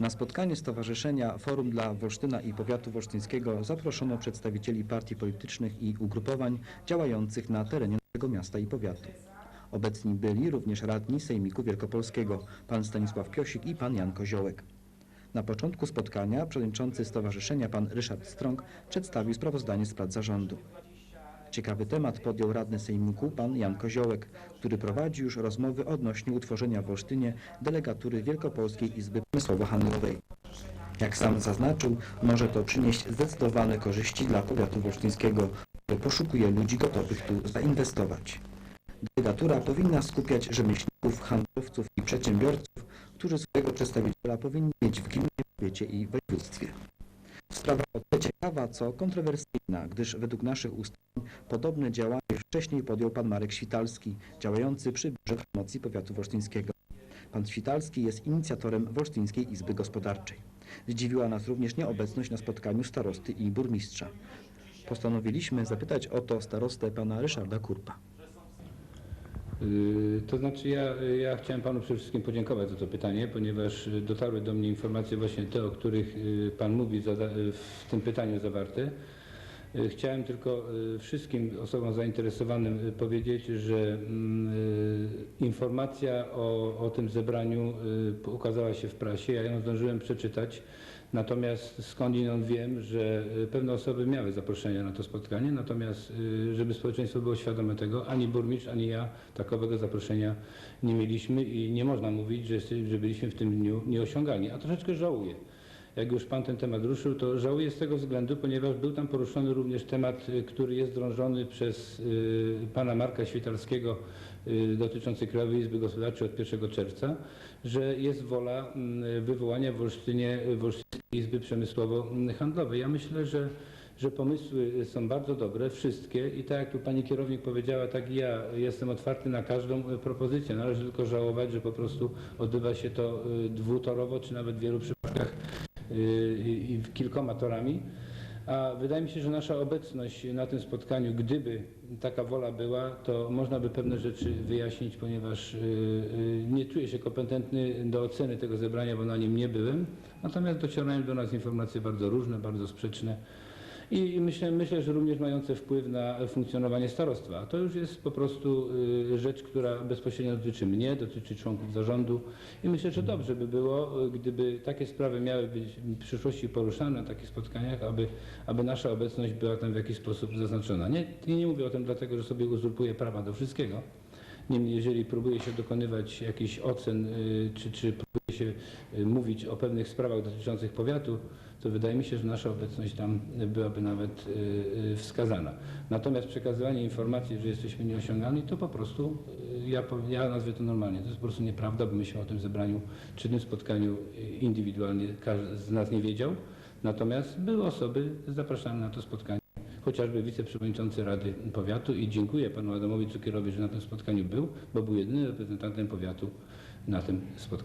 Na spotkanie Stowarzyszenia Forum dla Wolsztyna i Powiatu Wolsztyńskiego zaproszono przedstawicieli partii politycznych i ugrupowań działających na terenie naszego miasta i powiatu. Obecni byli również radni Sejmiku Wielkopolskiego, pan Stanisław Piosik i pan Jan Koziołek. Na początku spotkania przewodniczący stowarzyszenia pan Ryszard Strąg przedstawił sprawozdanie z prac zarządu. Ciekawy temat podjął radny sejmiku pan Jan Koziołek, który prowadzi już rozmowy odnośnie utworzenia w Olsztynie delegatury Wielkopolskiej Izby Przemysłowo-Handlowej. Jak sam zaznaczył, może to przynieść zdecydowane korzyści dla powiatu wolsztyńskiego, który poszukuje ludzi gotowych tu zainwestować. Delegatura powinna skupiać rzemieślników, handlowców i przedsiębiorców, którzy swojego przedstawiciela powinni mieć w gminie, powiecie i województwie. Sprawa o tyle ciekawa, co kontrowersyjna, gdyż według naszych ustaleń podobne działanie wcześniej podjął pan Marek Świtalski, działający przy Biurze Promocji Powiatu Wolsztyńskiego. Pan Świtalski jest inicjatorem Wolsztyńskiej Izby Gospodarczej. Zdziwiła nas również nieobecność na spotkaniu starosty i burmistrza. Postanowiliśmy zapytać o to starostę pana Ryszarda Kurpa. Yy, To znaczy ja, ja chciałem Panu przede wszystkim podziękować za to pytanie, ponieważ dotarły do mnie informacje właśnie te, o których y, Pan mówi w tym pytaniu zawarte. Y, Chciałem tylko y, wszystkim osobom zainteresowanym y, powiedzieć, że mm, informacja o, o tym zebraniu ukazała się w prasie, ja ją zdążyłem przeczytać. Natomiast skądinąd wiem, że pewne osoby miały zaproszenia na to spotkanie, natomiast żeby społeczeństwo było świadome tego, ani burmistrz, ani ja takowego zaproszenia nie mieliśmy i nie można mówić, że, że byliśmy w tym dniu nieosiągalni. A troszeczkę żałuję. Jak już Pan ten temat ruszył, to żałuję z tego względu, ponieważ był tam poruszony również temat, y, który jest drążony przez y, Pana Marka Świtalskiego y, dotyczący Krajowej Izby Gospodarczej od 1 czerwca, że jest wola mm, wywołania w Olsztynie Izby Przemysłowo-Handlowej. Ja myślę, że, że pomysły są bardzo dobre, wszystkie i tak jak tu Pani kierownik powiedziała, tak i ja jestem otwarty na każdą propozycję. Należy tylko żałować, że po prostu odbywa się to dwutorowo, czy nawet w wielu przypadkach i i kilkoma torami. A wydaje mi się, że nasza obecność na tym spotkaniu, gdyby taka wola była, to można by pewne rzeczy wyjaśnić, ponieważ y, y, nie czuję się kompetentny do oceny tego zebrania, bo na nim nie byłem. Natomiast docierają do nas informacje bardzo różne, bardzo sprzeczne. I myślę, myślę, że również mające wpływ na funkcjonowanie starostwa. To już jest po prostu y, rzecz, która bezpośrednio dotyczy mnie, dotyczy członków zarządu i myślę, że dobrze by było, y, gdyby takie sprawy miały być w przyszłości poruszane na takich spotkaniach, aby, aby nasza obecność była tam w jakiś sposób zaznaczona. Nie, nie mówię o tym dlatego, że sobie uzurpuję prawa do wszystkiego. Niemniej, jeżeli próbuje się dokonywać jakichś ocen, y, czy, czy się y, mówić o pewnych sprawach dotyczących powiatu, to wydaje mi się, że nasza obecność tam byłaby nawet y, y, wskazana. Natomiast przekazywanie informacji, że jesteśmy nieosiągalni, to po prostu, ja, ja nazwę to normalnie, to jest po prostu nieprawda, bo myśmy o tym zebraniu, czy tym spotkaniu indywidualnie każdy z nas nie wiedział. Natomiast były osoby zapraszane na to spotkanie chociażby wiceprzewodniczący Rady Powiatu i dziękuję panu Adamowi Cukierowi, że na tym spotkaniu był, bo był jedynym reprezentantem powiatu na tym spotkaniu.